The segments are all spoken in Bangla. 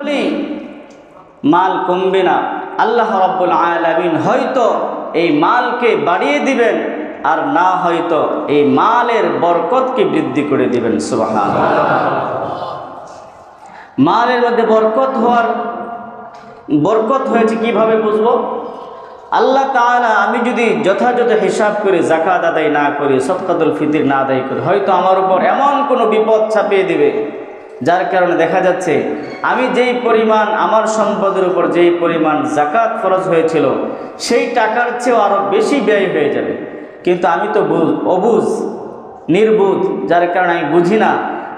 বলি, মাল কমবে না। আল্লাহ রব্বুল আলামিন হয়তো এই মালকে বাড়িয়ে দিবেন আর না হয়তো এই মালের বরকতকে বৃদ্ধি করে দিবেন সুবহান মালের মধ্যে বরকত হওয়ার বরকত হয়েছে কীভাবে বুঝব? আল্লাহ তাআলা আমি যদি যথাযথ হিসাব করে জাকাত আদায় না করি সৎকাতুল ফিতির না আদায় করি হয়তো আমার উপর এমন কোনো বিপদ ছাপিয়ে দিবে। যার কারণে দেখা যাচ্ছে, আমি যেই পরিমাণ আমার সম্পদের উপর যেই পরিমাণ জাকাত খরচ হয়েছিল, সেই টাকার চেয়েও আরও বেশি ব্যয় হয়ে যাবে। কিন্তু আমি তো অবুঝ, নির্বুধ, যার কারণে আমি বুঝি না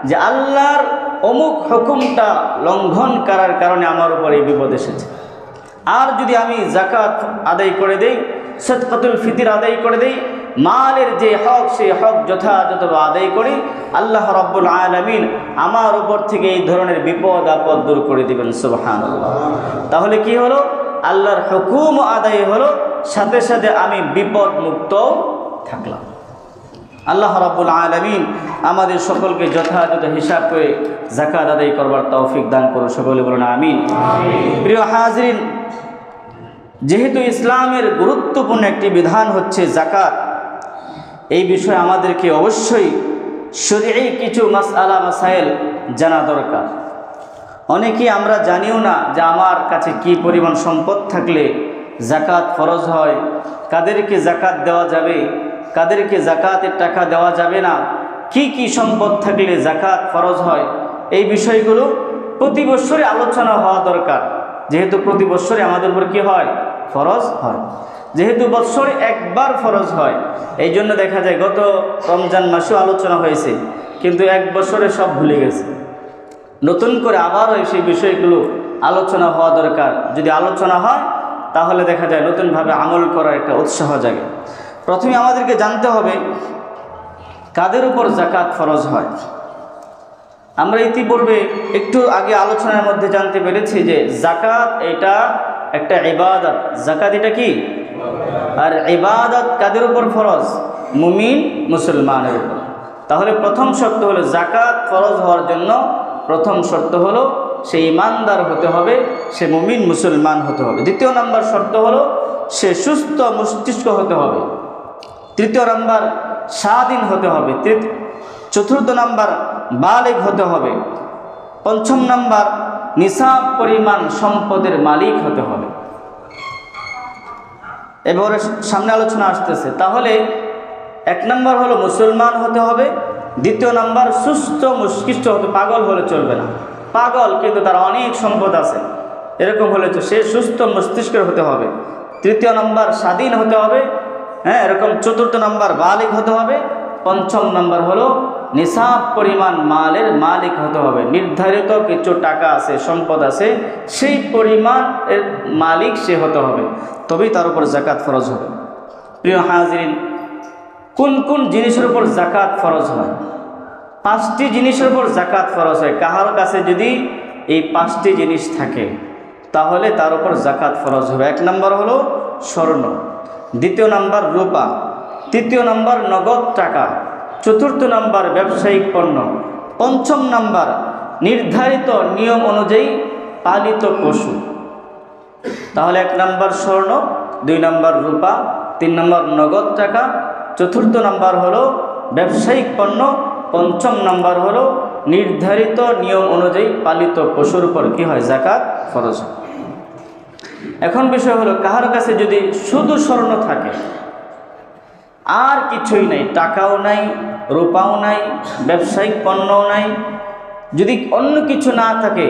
যে আল্লাহর অমুক হুকুমটা লঙ্ঘন করার কারণে আমার উপর এই বিপদ এসেছে। আর যদি আমি জাকাত আদায় করে দেই সৎকাতুল ফিতির আদায় করে দেই মালের যে হক সে হক যথাযথ আদায় করি। আল্লাহ রব্বুল আলমিন আমার উপর থেকে এই ধরনের বিপদ আপদ দূর করে দিবেন সুবহান তাহলে কি হলো? আল্লাহর হুকুম আদায় হলো সাথে সাথে আমি বিপদ মুক্ত থাকলাম। আল্লাহ রাব্বুল আলমিন আমাদের সকলকে যথাযথ হিসাব করে জাকাত আদায় করবার তৌফিক দান করুন সকলে বলুন আমিন। প্রিয় হাজরিন যেহেতু ইসলামের গুরুত্বপূর্ণ একটি বিধান হচ্ছে জাকাত এই বিষয়ে আমাদেরকে অবশ্যই শরীরে কিছু মাসআলা, মাসাইল জানা দরকার। অনেকেই আমরা জানিও না যে আমার কাছে কি পরিমাণ সম্পদ থাকলে জাকাত ফরজ হয়, কাদেরকে জাকাত দেওয়া যাবে, কাদেরকে জাকাতের টাকা দেওয়া যাবে না, কি কি সম্পদ থাকলে জাকাত ফরজ হয়, এই বিষয়গুলো প্রতি বছরে আলোচনা হওয়া দরকার। যেহেতু প্রতি বছরে আমাদের উপর কি হয়? ফরজ হয়। যেহেতু বৎসরে একবার ফরজ হয়, এই জন্য দেখা যায় গত রমজান মাসেও আলোচনা হয়েছে, কিন্তু এক বছরে সব ভুলে গেছে। নতুন করে আবারও সেই বিষয়গুলো আলোচনা হওয়া দরকার। যদি আলোচনা হয়, তাহলে দেখা যায় নতুনভাবে আমল করার একটা উৎসাহ জাগে। প্রথমে আমাদেরকে জানতে হবে, কাদের উপর জাকাত ফরজ হয়? আমরা ইতিপূর্বে একটু আগে আলোচনার মধ্যে জানতে পেরেছি যে জাকাত এটা একটা ইবাদত। জাকাত এটা কি? আর ইবাদত কাদের উপর ফরজ? মুমিন মুসলমানের উপর। তাহলে প্রথম শর্ত হলো জাকাত ফরজ হওয়ার জন্য প্রথম শর্ত হলো সে ইমানদার হতে হবে, সে মুমিন মুসলমান হতে হবে। দ্বিতীয় নম্বর শর্ত হলো সে সুস্থ মস্তিষ্ক হতে হবে। তৃতীয় নাম্বার স্বাধীন হতে হবে। চতুর্থ নাম্বার বালেগ হতে হবে। পঞ্চম নাম্বার নিসাব পরিমাণ সম্পদের মালিক হতে হবে। এবারে সামনে আলোচনা আসতেছে। তাহলে এক নম্বর হলো মুসলমান হতে হবে, দ্বিতীয় নাম্বার সুস্থ, মস্তিষ্ক হতে পাগল হলে চলবে না। পাগল কিন্তু তার অনেক সম্পদ আছে। এরকম হলে সে সুস্থ, মস্তিষ্কের হতে হবে। তৃতীয় নম্বর স্বাধীন হতে হবে হ্যাঁ এরকম চতুর্থ নম্বর বালিক হতে হবে। পঞ্চম নম্বর হলো, নিসাব পরিমাণ মালের মালিক হতে হবে। নির্ধারিত কিছু টাকা আছে, সম্পদ আছে, সেই পরিমাণ এর মালিক সে হতে হবে। তবেই তার উপর জাকাত ফরজ হবে। প্রিয় হাজরিন, কোন কোন জিনিসের উপর জাকাত ফরজ হয়? পাঁচটি জিনিসের উপর জাকাত ফরজ হয়। কাহার কাছে যদি এই পাঁচটি জিনিস থাকে, তাহলে তার উপর জাকাত ফরজ হবে। এক নম্বর হলো স্বর্ণ। দ্বিতীয় নাম্বার রূপা। তৃতীয় নাম্বার নগদ টাকা। চতুর্থ নাম্বার ব্যবসায়িক পণ্য। পঞ্চম নাম্বার নির্ধারিত নিয়ম অনুযায়ী পালিত পশু। তাহলে এক নাম্বার স্বর্ণ, দুই নাম্বার রূপা, তিন নম্বর নগদ টাকা। চতুর্থ নাম্বার হলো ব্যবসায়িক পণ্য। পঞ্চম নাম্বার হলো নির্ধারিত নিয়ম অনুযায়ী পালিত পশুর উপর কী হয়? জাকাত ফরজ এখন বিষয় হলো, কাহার কাছে যদি শুধু স্বর্ণ থাকে আর কিছুই নাই, টাকাও নাই, রূপাও নাই, ব্যবসায়িক পণ্যও নাই। যদি অন্য কিছু না থাকে,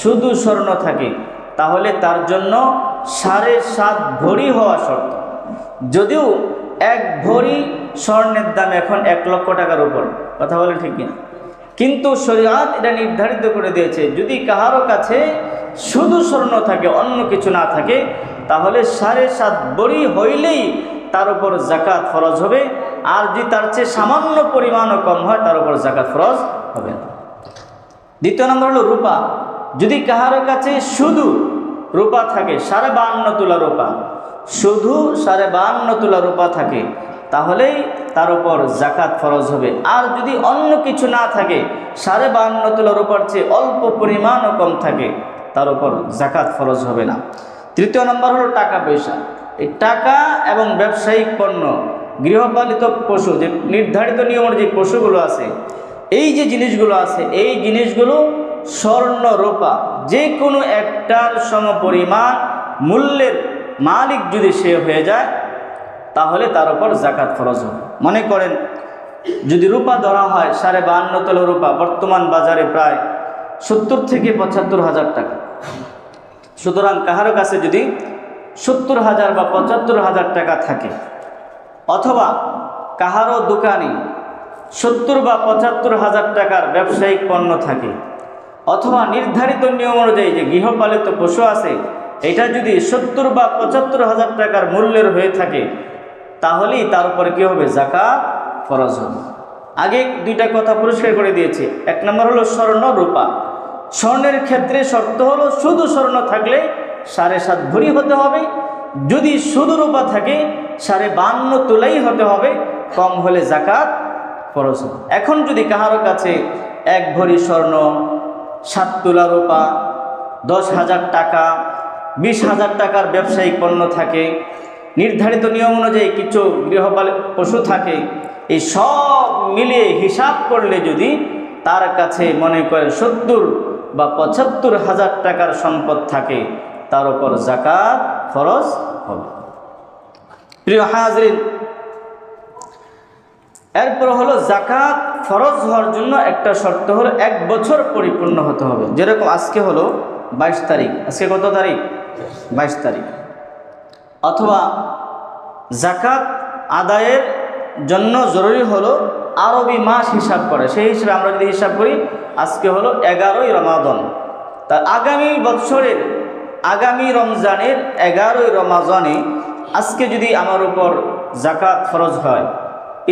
শুধু স্বর্ণ থাকে, তাহলে তার জন্য সাড়ে সাত ভরি হওয়া শর্ত। যদিও এক ভরি স্বর্ণের দাম এখন এক লক্ষ টাকার উপর, কথা বলে ঠিক কিনা? কিন্তু শরীয়ত এটা নির্ধারিত করে দিয়েছে, যদি কাহারও কাছে শুধু স্বর্ণ থাকে, অন্য কিছু না থাকে, তাহলে সাড়ে সাত বড়ি হইলেই তার উপর জাকাত ফরজ হবে। আর যদি তার চেয়ে সামান্য পরিমাণও কম হয়, তার উপর জাকাত ফরজ হবে না। দ্বিতীয় নম্বর হলো রূপা। যদি কাহারো কাছে শুধু রূপা থাকে, সাড়ে বাহান্ন তোলা রূপা, শুধু সাড়ে বাহান্ন তোলা রূপা থাকে, তাহলেই তার উপর জাকাত ফরজ হবে। আর যদি অন্য কিছু না থাকে, সাড়ে বান্ন তোলার উপর চেয়ে অল্প পরিমাণও কম থাকে, তার উপর জাকাত ফরজ হবে না। তৃতীয় নম্বর হলো টাকা পয়সা। এই টাকা এবং ব্যবসায়িক পণ্য, গৃহপালিত পশু, যে নির্ধারিত নিয়মের যে পশুগুলো আছে, এই যে জিনিসগুলো আছে, এই জিনিসগুলো স্বর্ণ, রূপা যে কোনো একটার সমপরিমাণ মূল্যের মালিক যদি সে হয়ে যায়, তাহলে তার উপর জাকাত ফরজ হবে। মনে করেন, যদি রূপা ধরা হয়, সাড়ে বাহান্ন তল রূপা, বর্তমান বাজারে প্রায় সত্তর থেকে পঁচাত্তর হাজার টাকা। সুতরাং কাহারো কাছে যদি সত্তর হাজার বা পঁচাত্তর হাজার টাকা থাকে। অথবা কাহারও দোকানে সত্তর বা পঁচাত্তর হাজার টাকার ব্যবসায়িক পণ্য থাকে। অথবা নির্ধারিত নিয়ম অনুযায়ী যে গৃহপালিত পশু আছে, এটা যদি সত্তর বা পঁচাত্তর হাজার টাকার মূল্যের হয়ে থাকে, তাহলেই তার উপর কী হবে? জাকাত ফরজ হবে। আগে দুইটা কথা পরিষ্কার করে দিয়েছি। এক নম্বর হলো স্বর্ণ রূপা। স্বর্ণের ক্ষেত্রে শর্ত হলো শুধু স্বর্ণ থাকলে সাড়ে সাত ভরি হতে হবে। যদি শুধু রূপা থাকে, সাড়ে বান্ন তোলাই হতে হবে। কম হলে জাকাত ফরজ হবে। এখন যদি কাহারো কাছে এক ভরি স্বর্ণ, সাত তোলা রূপা, দশ হাজার টাকা, বিশ হাজার টাকার ব্যবসায়িক পণ্য থাকে, নির্ধারিত নিয়ম অনুযায়ী কিছু গৃহপালিত পশু থাকে, এই সব মিলিয়ে হিসাব করলে যদি তার কাছে মনে করেন সত্তর বা পঁচাত্তর হাজার টাকার সম্পদ থাকে তার উপর জাকাত ফরজ হবে। প্রিয় হাজরিন, এরপর হলো জাকাত ফরজ হওয়ার জন্য একটা শর্ত হলো এক বছর পরিপূর্ণ হতে হবে। যেরকম আজকে হলো বাইশ তারিখ। আজকে কত তারিখ? বাইশ তারিখ। অথবা জাকাত আদায়ের জন্য জরুরি হলো আরবি মাস হিসাব করে। সেই হিসাবে আমরা যদি হিসাব করি, আজকে হলো এগারোই রমাদন। তা আগামী বছরের আগামী রমজানের এগারোই রমাজনে আজকে যদি আমার উপর জাকাত ফরজ হয়,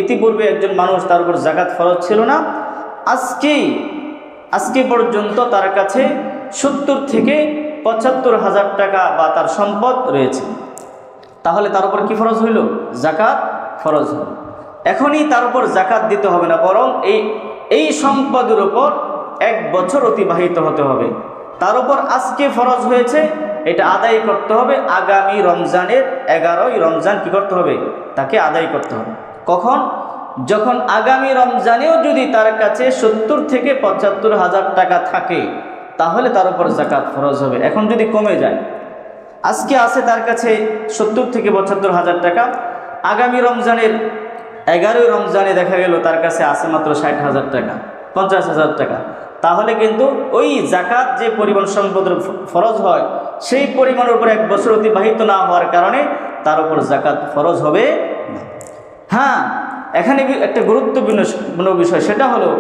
ইতিপূর্বে একজন মানুষ তার উপর জাকাত ফরজ ছিল না, আজকেই, আজকে পর্যন্ত তার কাছে সত্তর থেকে পঁচাত্তর হাজার টাকা বা তার সম্পদ রয়েছে। তাহলে তার উপর কি ফরজ হইল? জাকাত ফরজ হল। এখনই তার উপর জাকাত দিতে হবে না, বরং এই এই সম্পদের উপর এক বছর অতিবাহিত হতে হবে। তার উপর আজকে ফরজ হয়েছে, এটা আদায় করতে হবে আগামী রমজানের এগারোই রমজান কি করতে হবে? তাকে আদায় করতে হবে। কখন? যখন আগামী রমজানেও যদি তার কাছে সত্তর থেকে পঁচাত্তর হাজার টাকা থাকে, তাহলে তার উপর জাকাত ফরজ হবে। এখন যদি কমে যায়, আজকে আছে তার কাছে সত্তর থেকে পঁচাত্তর হাজার টাকা, আগামী রমজানের এগারোই রমজানে দেখা গেল তার কাছে আছে মাত্র ষাট হাজার টাকা। পঞ্চাশ হাজার টাকা। তাহলে কিন্তু ওই জাকাত যে পরিমাণ সম্পদের ফরজ হয়, সেই পরিমাণের উপর এক বছর অতিবাহিত না হওয়ার কারণে তার উপর জাকাত ফরজ হবে হ্যাঁ এখানে একটা গুরুত্বপূর্ণ বিষয়, সেটা হলো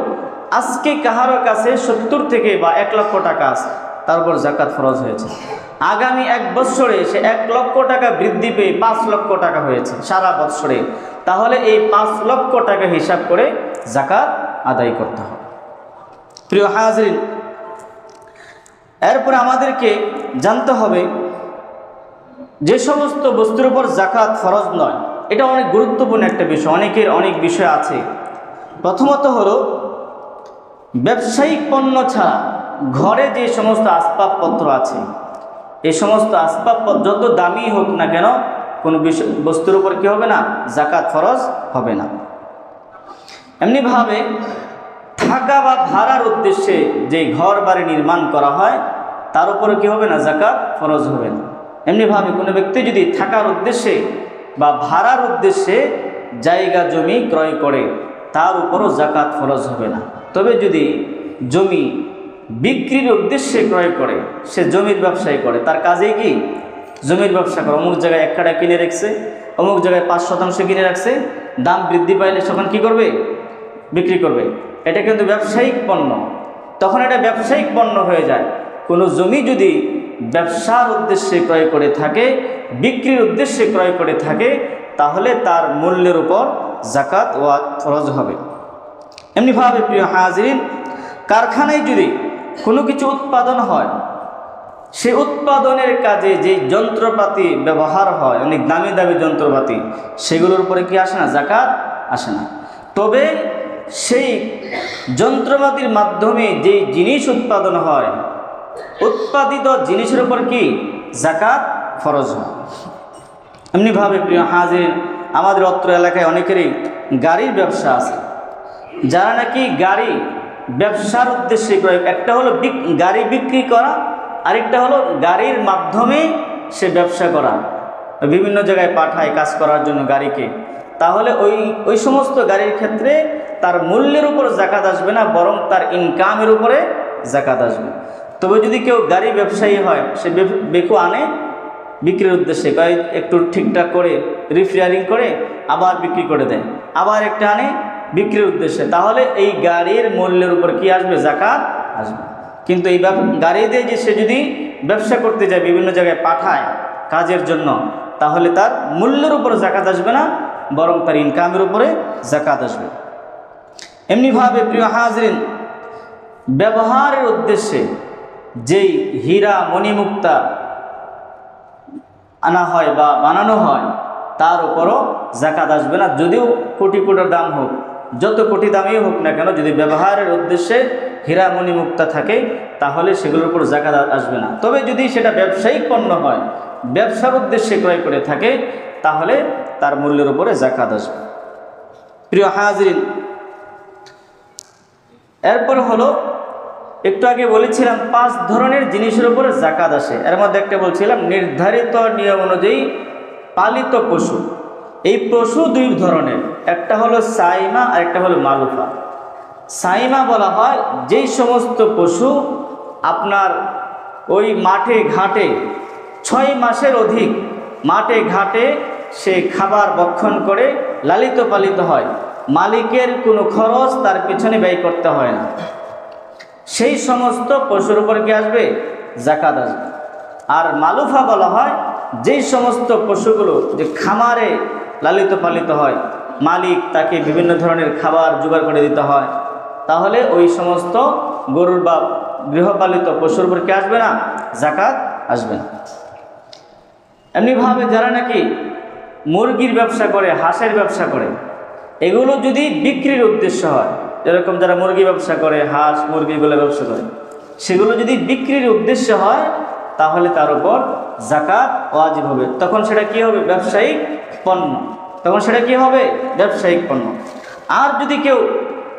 আজকে কাহারো কাছে সত্তর থেকে বা এক লক্ষ টাকা আছে, তার উপর জাকাত ফরজ হয়েছে। আগামী এক বৎসরে সে এক লক্ষ টাকা বৃদ্ধি পেয়ে পাঁচ লক্ষ টাকা হয়েছে সারা বৎসরে। তাহলে এই পাঁচ লক্ষ টাকা হিসাব করে জাকাত আদায় করতে হবে। প্রিয় হাজরিন, এরপরে আমাদেরকে জানতে হবে যে সমস্ত বস্তুর উপর জাকাত ফরজ নয়। এটা অনেক গুরুত্বপূর্ণ একটা বিষয়, অনেকের অনেক বিষয় আছে। প্রথমত হলো, ব্যবসায়িক পণ্য ছাড়া ঘরে যে সমস্ত আসবাবপত্র আছে এই সমস্ত আসবাবপত্র যত দামি হোক না কেন, কোনো বস্তুর উপর কী হবে না? জাকাত ফরজ হবে না। এমনিভাবে থাকা বা ভাড়ার উদ্দেশ্যে যে ঘর বাড়ি নির্মাণ করা হয়, তার উপরে কী হবে না? জাকাত ফরজ হবে না। এমনিভাবে কোনো ব্যক্তি যদি থাকার উদ্দেশ্যে বা ভাড়ার উদ্দেশ্যে জায়গা, জমি ক্রয় করে, তার উপরও জাকাত ফরজ হবে না। তবে যদি জমি বিক্রির উদ্দেশ্যে ক্রয় করে, সে জমির ব্যবসায় করে, তার কাজেই কি? জমির ব্যবসা করে। অমুক জায়গায় এক কাটা কিনে রাখছে, অমুক জায়গায় পাঁচ শতাংশ কিনে রাখছে, দাম বৃদ্ধি পাইলে তখন কি করবে? বিক্রি করবে। এটা কিন্তু ব্যবসায়িক পণ্য। তখন এটা ব্যবসায়িক পণ্য হয়ে যায়। কোনো জমি যদি ব্যবসার উদ্দেশ্যে ক্রয় করে থাকে, বিক্রির উদ্দেশ্যে ক্রয় করে থাকে, তাহলে তার মূল্যের উপর জাকাত ও ফরজ হবে। এমনিভাবে প্রিয় হাজরিন, কারখানায় যদি কোনো কিছু উৎপাদন হয়, সে উৎপাদনের কাজে যে যন্ত্রপাতি ব্যবহার হয়, অনেক দামি দামি যন্ত্রপাতি, সেগুলোর উপরে কি আসে না? জাকাত আসে না। তবে সেই যন্ত্রপাতির মাধ্যমে যে জিনিস উৎপাদন হয়, উৎপাদিত জিনিসের উপর কি জাকাত ফরজ হয়? এমনিভাবে প্রিয় হাজির, আমাদের অত্র এলাকায় অনেকেরই গাড়ির ব্যবসা আছে। যারা নাকি গাড়ি ব্যবসার উদ্দেশ্যে করে একটা হলো গাড়ি বিক্রি করা, আরেকটা হলো গাড়ির মাধ্যমে সে ব্যবসা করা। বিভিন্ন জায়গায় পাঠায় কাজ করার জন্য গাড়িকে। তাহলে ওই ওই সমস্ত গাড়ির ক্ষেত্রে তার মূল্যের উপর জাকাত আসবে না, বরং তার ইনকামের উপরে জাকাত আসবে। তবে যদি কেউ গাড়ি ব্যবসায়ী হয়, সে বেকু আনে বিক্রির উদ্দেশ্যে গাড়ি একটু ঠিকঠাক করে রিপেয়ারিং করে আবার বিক্রি করে দেয়, আবার একটা আনে বিক্রির উদ্দেশ্যে, তাহলে এই গাড়ির মূল্যের উপর কি আসবে? জাকাত আসবে। কিন্তু এই গাড়ি দিয়ে যে সে যদি ব্যবসা করতে যায়, বিভিন্ন জায়গায় পাঠায় কাজের জন্য, তাহলে তার মূল্যের উপর জাকাত আসবে না, বরং তার ইনকামের উপরে জাকাত আসবে। এমনিভাবে প্রিয় হাজরিন, ব্যবহারের উদ্দেশ্যে যেই হীরা মণিমুক্তা আনা হয় বা বানানো হয়, তার উপরও জাকাত আসবে না। যদিও কোটি কোটির দাম হোক, যত কোটি দামই হোক না কেন, যদি ব্যবহারের উদ্দেশ্যে হীরামণি মুক্তা থাকে, তাহলে সেগুলোর উপর জাকাত আসবে না। তবে যদি সেটা ব্যবসায়িক পণ্য হয়, ব্যবসার উদ্দেশ্যে ক্রয় করে থাকে, তাহলে তার মূল্যের উপরে জাকাত আসবে। প্রিয় হাজরিন এরপর হলো, একটু আগে বলেছিলাম, পাঁচ ধরনের জিনিসের উপরে জাকাত আসে। এর মধ্যে একটা বলছিলাম, নির্ধারিত নিয়ম অনুযায়ী পালিত পশু। এই পশু দুই ধরনের। একটা হলো সাইমা, আর একটা হলো মালুফা। সাইমা বলা হয়, যেই সমস্ত পশু আপনার ওই মাঠে ঘাটে, ছয় মাসের অধিক মাঠে ঘাটে সে খাবার বক্ষণ করে লালিত পালিত হয়। মালিকের কোনো খরচ তার পিছনে ব্যয় করতে হয় না। সেই সমস্ত পশুর উপর কি আসবে? জাকাত আসবে। আর মালুফা বলা হয়, যেই সমস্ত পশুগুলো যে খামারে লালিত পালিত হয়, মালিক তাকে বিভিন্ন ধরনের খাবার জোগাড় করে দিতে হয়, তাহলে ওই সমস্ত গরুর বা গৃহপালিত পশুর উপর কি আসবে না? জাকাত আসবে না। এমনিভাবে যারা নাকি মুরগির ব্যবসা করে, হাঁসের ব্যবসা করে এগুলো যদি বিক্রির উদ্দেশ্য হয়, যেরকম যারা মুরগি ব্যবসা করে, হাঁস মুরগিগুলো ব্যবসা করে, সেগুলো যদি বিক্রির উদ্দেশ্য হয়, তাহলে তার উপর জাকাত ওয়াজিব হবে। তখন সেটা কি হবে? ব্যবসায়িক পণ্য। তখন সেটা কি হবে? ব্যবসায়িক পণ্য। আর যদি কেউ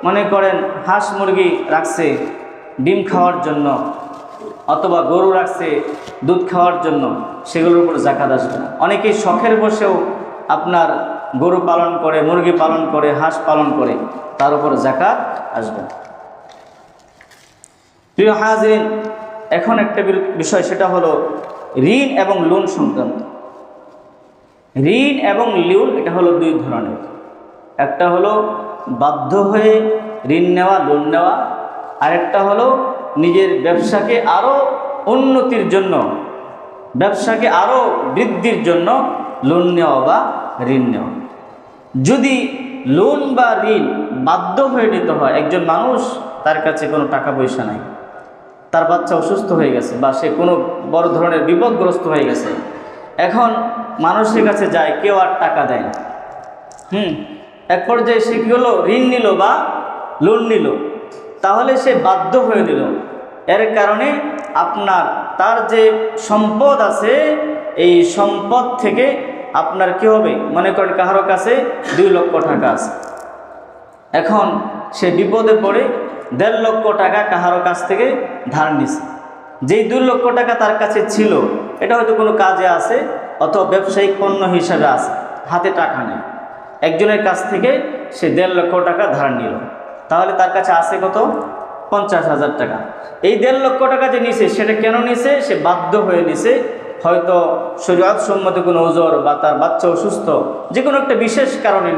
মনে করেন হাঁস মুরগি রাখছে ডিম খাওয়ার জন্য, অথবা গরু রাখছে দুধ খাওয়ার জন্য, সেগুলোর উপর জাকাত আসবে না। অনেকেই শখের বসেও আপনার গরু পালন করে, মুরগি পালন করে, হাঁস পালন করে, তার উপর জাকাত আসবে। প্রিয় হাজরিন, এখন একটা বিষয়, সেটা হলো ঋণ এবং লোন সংক্রান্ত। ঋণ এবং লোন, এটা হলো দুই ধরনের। একটা হলো বাধ্য হয়ে ঋণ নেওয়া, লোন নেওয়া, আরেকটা হলো নিজের ব্যবসাকে আরও উন্নতির জন্য, ব্যবসাকে আরও বৃদ্ধির জন্য লোন নেওয়া বা ঋণ নেওয়া। যদি লোন বা ঋণ বাধ্য হয়ে নিতে হয়, একজন মানুষ তার কাছে কোনো টাকা পয়সা নাই, তার বাচ্চা অসুস্থ হয়ে গেছে বা সে কোনো বড় ধরনের বিপদগ্রস্ত হয়ে গেছে, এখন মানুষের কাছে যায়, কেউ আর টাকা দেয় না। হুম, এক পর্যায়ে সে কী হলো ঋণ নিল বা লোন নিল। তাহলে সে বাধ্য হয়ে নিল। এর কারণে আপনার তার যে সম্পদ আছে, এই সম্পদ থেকে আপনার কি হবে? মনে করেন কাহারো কাছে দুই লক্ষ টাকা আছে। এখন সে বিপদে পড়ে দেড় লক্ষ টাকা কাহারো কাছ থেকে ধার নিছে। যেই দুই লক্ষ টাকা তার কাছে ছিল, এটা হয়তো কোনো কাজে আছে অথবা ব্যবসায়িক পণ্য হিসাবে আছে, হাতে টাকা নেই। একজনের কাছ থেকে সে দেড় লক্ষ টাকা ধার নিল। তাহলে তার কাছে আছে কত? পঞ্চাশ হাজার টাকা। এই দেড় লক্ষ টাকা যে নিছে, সেটা কেন নিছে? সে বাধ্য হয়ে নিছে হয়তো শরীয়ত সম্মত কোনো ওজোর বা তার বাচ্চা অসুস্থ যে কোনো একটা বিশেষ কারণে